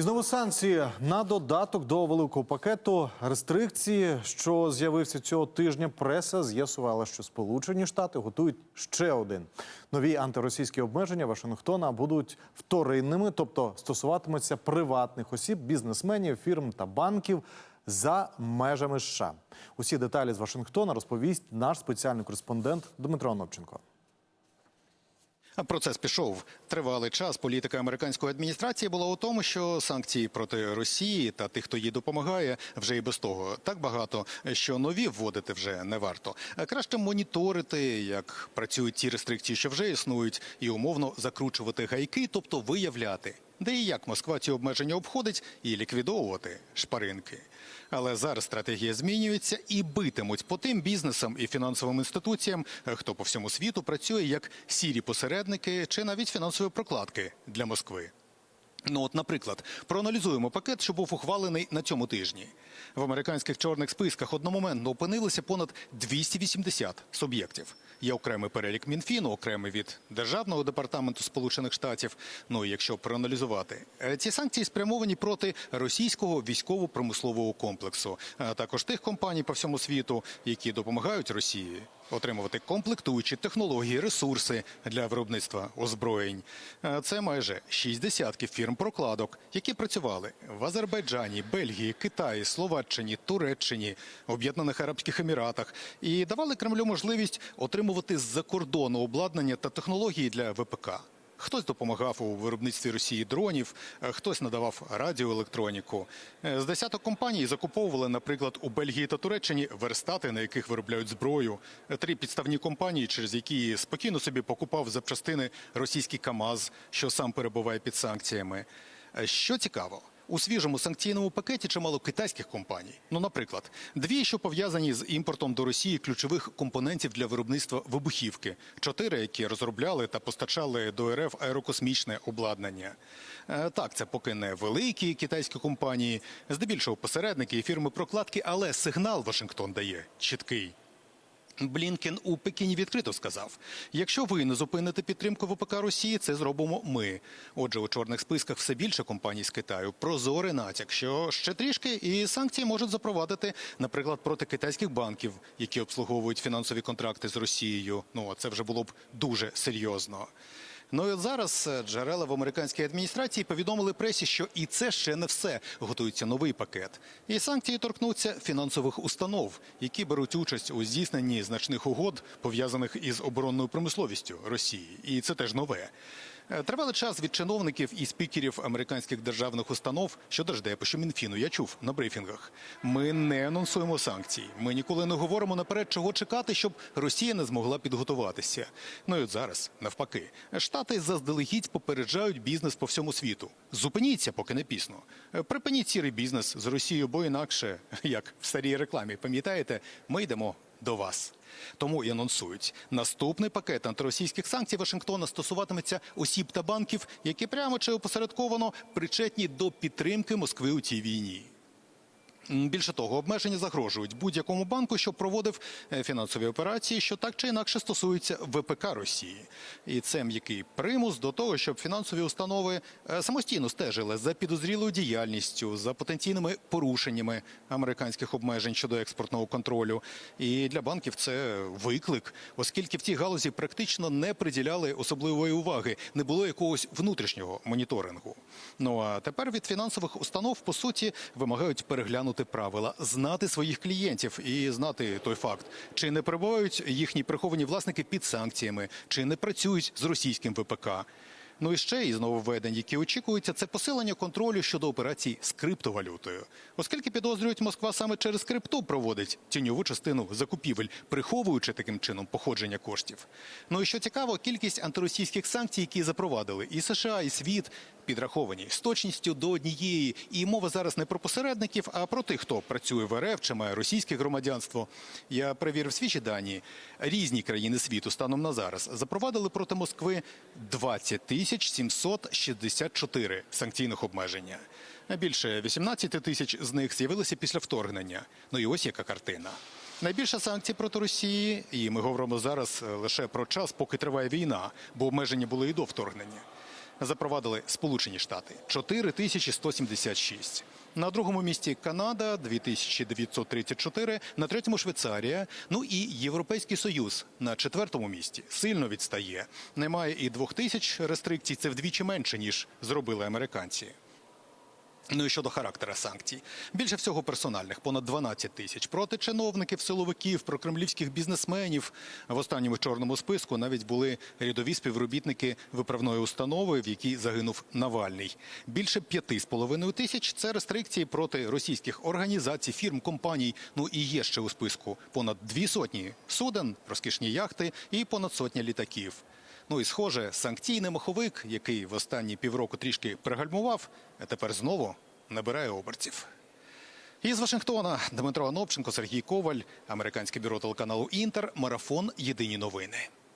І знову санкції на додаток до великого пакету рестрикції, що з'явився цього тижня. Преса з'ясувала, що Сполучені Штати готують ще один. Нові антиросійські обмеження Вашингтона будуть вторинними, тобто стосуватимуться приватних осіб, бізнесменів, фірм та банків за межами США. Усі деталі з Вашингтона розповість наш спеціальний кореспондент Дмитро Онопченко. Процес пішов тривалий час. Політика американської адміністрації була у тому, що санкції проти Росії та тих, хто їй допомагає, вже і без того так багато, що нові вводити вже не варто. Краще моніторити, як працюють ті рестрикції, що вже існують, і умовно закручувати гайки, тобто виявляти, де і як Москва ці обмеження обходить, і ліквідовувати шпаринки. Але зараз стратегія змінюється і битимуть по тим бізнесам і фінансовим інституціям, хто по всьому світу працює як сірі посередники чи навіть фінансові прокладки для Москви. Ну, от, наприклад, проаналізуємо пакет, що був ухвалений на цьому тижні. В американських чорних списках одномоментно опинилися понад 280 суб'єктів. Є окремий перелік Мінфіну, окремий від Державного департаменту Сполучених Штатів. Ну і якщо проаналізувати, Е, ці санкції спрямовані проти російського військово-промислового комплексу, а також тих компаній по всьому світу, які допомагають Росії отримувати комплектуючі технології, ресурси для виробництва озброєнь. Е, Це майже шість десятків фірм прокладок, які працювали в Азербайджані, Бельгії, Китаї, Словаччині, Туреччині, Об'єднаних Арабських Еміратах і давали Кремлю можливість отримувати з-за кордону обладнання та технології для ВПК. Хтось допомагав у виробництві Росії дронів, е, хтось надавав радіоелектроніку. Е, З десяток компаній закуповували, наприклад, у Бельгії та Туреччині верстати, на яких виробляють зброю. Е, Три підставні компанії, через які спокійно собі покупав запчастини російський КАМАЗ, що сам перебуває під санкціями. Що цікаво, у свіжому санкційному пакеті чимало китайських компаній. Ну, наприклад, дві, що пов'язані з імпортом до Росії ключових компонентів для виробництва вибухівки, чотири, які розробляли та постачали до РФ аерокосмічне обладнання. Е, Так, це поки не великі китайські компанії, здебільшого посередники і фірми прокладки, але сигнал Вашингтон дає чіткий. Блінкен у Пекіні відкрито сказав: якщо ви не зупините підтримку ВПК Росії, це зробимо ми. Отже, у чорних списках все більше компаній з Китаю. Прозорий натяк, що ще трішки, і санкції можуть запровадити, наприклад, проти китайських банків, які обслуговують фінансові контракти з Росією. Ну це вже було б дуже серйозно. Ну і от зараз е, джерела в американській адміністрації повідомили пресі, що і це ще не все. Готується новий пакет. І санкції торкнуться фінансових установ, які беруть участь у здійсненні значних угод, пов'язаних із оборонною промисловістю Росії. І це теж нове. Е, Тривалий час від чиновників і спікерів американських державних установ щодо ждепу, що Мінфіну я чув на брифінгах. Ми не анонсуємо санкцій. Ми ніколи не говоримо наперед, чого чекати, щоб Росія не змогла підготуватися. Ну і от зараз, навпаки, штати заздалегідь попереджають бізнес по всьому світу. Зупиніться, поки не пізно. Е, Припиніть сірий бізнес з Росією, бо інакше, як в старій рекламі, пам'ятаєте, ми йдемо до вас. Тому і анонсують наступний пакет антиросійських санкцій Вашингтона стосуватиметься осіб та банків, які прямо чи опосередковано причетні до підтримки Москви у цій війні. Більше того, обмеження загрожують будь-якому банку, що проводив е, фінансові операції, що так чи інакше стосуються ВПК Росії. І це м'який примус до того, щоб фінансові установи е, самостійно стежили за підозрілою діяльністю, за потенційними порушеннями американських обмежень щодо експортного контролю. І для банків це виклик, оскільки в цій галузі практично не приділяли особливої уваги, не було якогось внутрішнього моніторингу. Ну а тепер від фінансових установ по суті вимагають переглянути правила, знати своїх клієнтів і знати той факт, чи не перебувають їхні приховані власники під санкціями, чи не працюють з російським ВПК. Ну і ще із нововведень, які очікуються, це посилення контролю щодо операцій з криптовалютою, оскільки підозрюють, Москва саме через крипту проводить тіньову частину закупівель, приховуючи таким чином походження коштів. Ну і що цікаво, кількість антиросійських санкцій, які запровадили і США, і світ, підраховані з точністю до однієї. І мова зараз не про посередників, а про тих, хто працює в РФ чи має російське громадянство. Я перевірив свіжі дані. Різні країни світу станом на зараз запровадили проти Москви 20 тисяч 764 санкційних обмеження. Більше 18 тисяч з них з'явилися після вторгнення. Ну і ось яка картина. Найбільше санкцій проти Росії, і ми говоримо зараз е, лише про час, поки триває війна, бо обмеження були і до вторгнення. Запровадили Сполучені Штати 4176. На другому місці Канада 2934, на третьому Швейцарія. Ну і Європейський Союз на четвертому місці сильно відстає. Немає і двох тисяч рестрикцій. Це вдвічі менше ніж зробили американці. Ну і щодо характера санкцій. Більше всього персональних, понад 12 тисяч. Проти чиновників, силовиків, прокремлівських бізнесменів. В останньому чорному списку навіть були рядові співробітники виправної установи, в якій загинув Навальний. Більше п'яти з половиною тисяч – це рестрикції проти російських організацій, фірм, компаній. Ну і є ще у списку понад дві сотні суден, розкішні яхти і понад сотня літаків. Ну і схоже, санкційний маховик, який в останні півроку трішки пригальмував, тепер знову набирає обертів. Із Вашингтона Дмитро Анопченко, Сергій Коваль, американське бюро телеканалу Інтер, марафон Єдині новини.